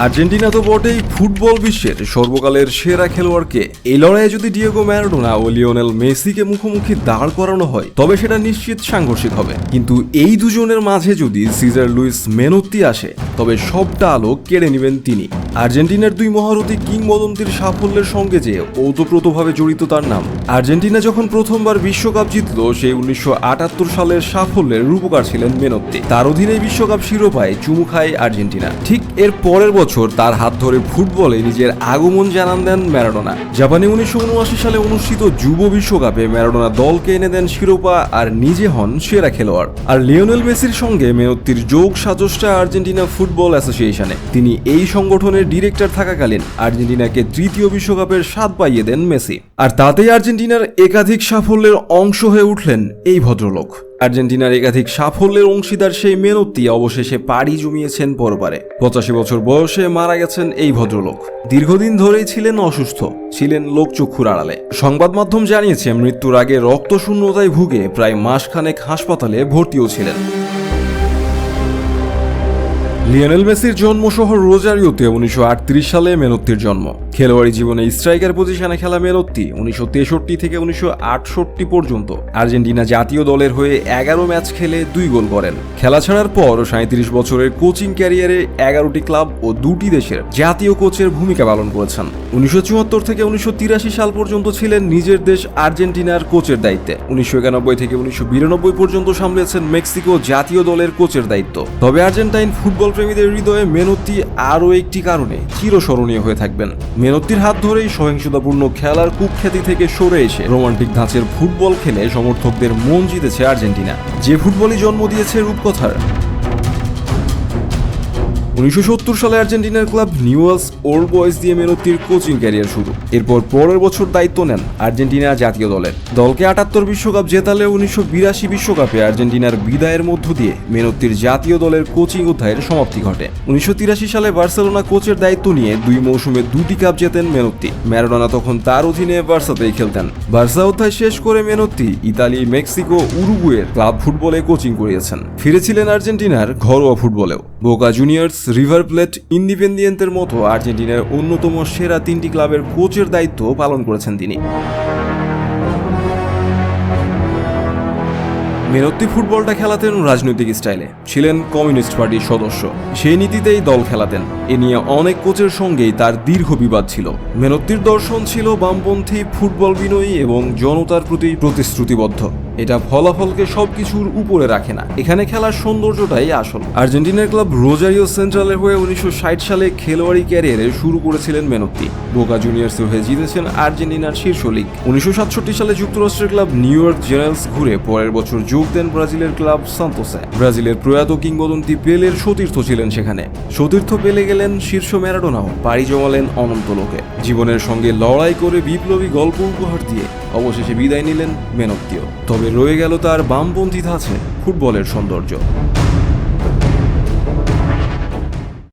Argentina তো বটেই football বিশ্বের সর্বকালের সেরা খেলোয়াড়কে। এই লড়াইয়ে যদি ডিয়েগো ম্যারাডোনা ও লিওনেল মেসিকে মুখোমুখি দাঁড় করানো হয়, তবে সেটা নিশ্চিত সাংঘর্ষিক হবে। কিন্তু এই দুজনের মাঝে যদি সিজার লুইস মেনত্তি আসে, তবে সবটা আলো কেড়ে নেবেন তিনি। আর্জেন্টিনার দুই মহারথী কিংবদন্তির সাফল্যের সঙ্গে যে ওতপ্রোতভাবে জড়িত তার নাম। আর্জেন্টিনা যখন প্রথমবার বিশ্বকাপ জিতল, সেই উনিশশো আটাত্তর সালের সাফল্যের রূপকার ছিলেন মেনত্তি তার অধীনে বিশ্বকাপ শিরোপায় চুমু খায় আর্জেন্টিনা। ঠিক এর পরের বছর তার হাত ধরে ফুটবলে নিজের আগমন জানান দেন ম্যারাডোনা। জাপানে উনিশশো উনআশি সালে অনুষ্ঠিত যুব বিশ্বকাপে ম্যারাডোনা দলকে এনে দেন শিরোপা আর নিজে হন সেরা খেলোয়াড়। আর লিওনেল মেসির সঙ্গে মেয়ত্তির যোগ সাজসটা আর্জেন্টিনা ফুটবল অ্যাসোসিয়েশনে। তিনি এই সংগঠনের ডিরেক্টর থাকাকালীন আর্জেন্টিনাকে তৃতীয় বিশ্বকাপের স্বাদ পাইয়ে দেন মেসি। আর তাতেই আর্জেন্টিনার একাধিক সাফল্যের অংশ হয়ে উঠলেন এই ভদ্রলোক। আর্জেন্টিনার একাধিক সাফল্যের অংশীদার সেই মেনত্তি অবশেষে পাড়ি জমিয়েছেন পরপারে পঁচাশি বছর বয়সে মারা গেছেন এই ভদ্রলোক। দীর্ঘদিন ধরেই ছিলেন অসুস্থ, ছিলেন লোকচক্ষুর আড়ালে। সংবাদ মাধ্যম জানিয়েছে, মৃত্যুর আগে রক্তশূন্যতায় ভুগে প্রায় মাসখানেক হাসপাতালে ভর্তিও ছিলেন। লিওনেল মেসির জন্ম শহর রোজারিওতে উনিশশো আটত্রিশ সালে মেনত্তির জন্ম। খেলোয়াড়ি জীবনে স্ট্রাইকার পজিশনে খেলা মেনত্তি উনিশশো তেষট্টি থেকে উনিশশো আটষট্টি পর্যন্ত। আর্জেন্টিনা জাতীয় দলের হয়ে এগারো ম্যাচ খেলে দুই গোল করেন। খেলা ছাড়ার পর সাঁত্রিশ বছরের কোচিং ক্যারিয়ারে এগারোটি ক্লাব ও দুটি দেশের জাতীয় কোচের ভূমিকা পালন করেছেন। উনিশশো চুয়াত্তর থেকে উনিশশো তিরাশি সাল পর্যন্ত ছিলেন নিজের দেশ আর্জেন্টিনার কোচের দায়িত্বে। উনিশশো একানব্বই থেকে উনিশশো বিরানব্বই পর্যন্ত সামলেছেন মেক্সিকো জাতীয় দলের কোচের দায়িত্ব। তবে আর্জেন্টাইন ফুটবল প্রেমীদের হৃদয়ে মেনত্তি আরও একটি কারণে চিরস্মরণীয় হয়ে থাকবেন। মেনত্তির হাত ধরেই সহিংসতাপূর্ণ খেলার কুখ্যাতি থেকে সরে এসে রোমান্টিক ধাঁচের ফুটবল খেলে সমর্থকদের মন জিতেছে আর্জেন্টিনা। যে ফুটবলই জন্ম দিয়েছে রূপকথার উনিশশো সত্তর সালে আর্জেন্টিনার ক্লাব নিউয়েলস ওল্ড বয়েজ দিয়ে মেনত্তির কোচিং ক্যারিয়ার শুরু। এরপর পরের বছর দায়িত্ব নেন আর্জেন্টিনা জাতীয় দলের। দলকে আটাত্তর বিশ্বকাপ জেতালে উনিশশো বিরাশি বিশ্বকাপে আর্জেন্টিনার বিদায়ের মধ্য দিয়ে মেনত্তির জাতীয় দলের কোচিং অধ্যায়ের সমাপ্তি ঘটে। উনিশশো তিরাশি সালে বার্সেলোনা কোচের দায়িত্ব নিয়ে দুই মৌসুমে দুটি কাপ জেতেন মেনত্তি ম্যারাডোনা তখন তার অধীনে বার্সাতেই খেলতেন। বার্সা অধ্যায় শেষ করে মেনত্তি ইতালি, মেক্সিকো, উরুগুয়ের ক্লাব ফুটবলে কোচিং করিয়েছেন। ফিরেছিলেন আর্জেন্টিনার ঘরোয়া ফুটবলেও। বোকা জুনিয়র্স রিভার প্লেট ইন্ডিপেন্ডিয়েন্টের মতো আর্জেন্টিনার অন্যতম সেরা তিনটি ক্লাবের কোচের দায়িত্ব পালন করেছেন তিনি। মেনত্তি ফুটবলটা খেলাতেন রাজনৈতিক স্টাইলে। ছিলেন কমিউনিস্ট পার্টির সদস্য। সেই নীতিতেই দল খেলাতেন। এ নিয়ে অনেক কোচের সঙ্গেই তার দীর্ঘ বিবাদ ছিল। মেনত্তির দর্শন ছিল বামপন্থী ফুটবল বিনয়ী এবং জনতার প্রতি প্রতিশ্রুতিবদ্ধ। এটা ফলাফলকে সবকিছুর উপরে রাখে না। এখানে খেলার সৌন্দর্যটাই আসল। আর্জেন্টিনার ক্লাব রোজারিও সেন্ট্রালের হয়ে উনিশশো ষাট সালে খেলোয়াড়ি ক্যারিয়ারে শুরু করেছিলেন মেনত্তি। বোকা জুনিয়র্সের হয়ে জিতেছেন আর্জেন্টিনার শীর্ষ লিগ। উনিশশো সালে যুক্তরাষ্ট্রের ক্লাব নিউ ইয়র্ক জেনারেলস ঘুরে পরের বছর যোগ দেন ব্রাজিলের ক্লাব সান্তোসে। ব্রাজিলের প্রয়াত কিংবদন্তি পেলের সতীর্থ ছিলেন সেখানে। সতীর্থ পেলে গেলেন শীর্ষ ম্যারাডোনাও, পাড়ি জমালেন অনন্ত লোকে। জীবনের সঙ্গে লড়াই করে বিপ্লবী গল্প উপহার দিয়ে অবশেষে বিদায় নিলেন মেনত্তিও। তবে রয়ে গেল তার বামপন্থী ধাঁচে ফুটবলের সৌন্দর্য।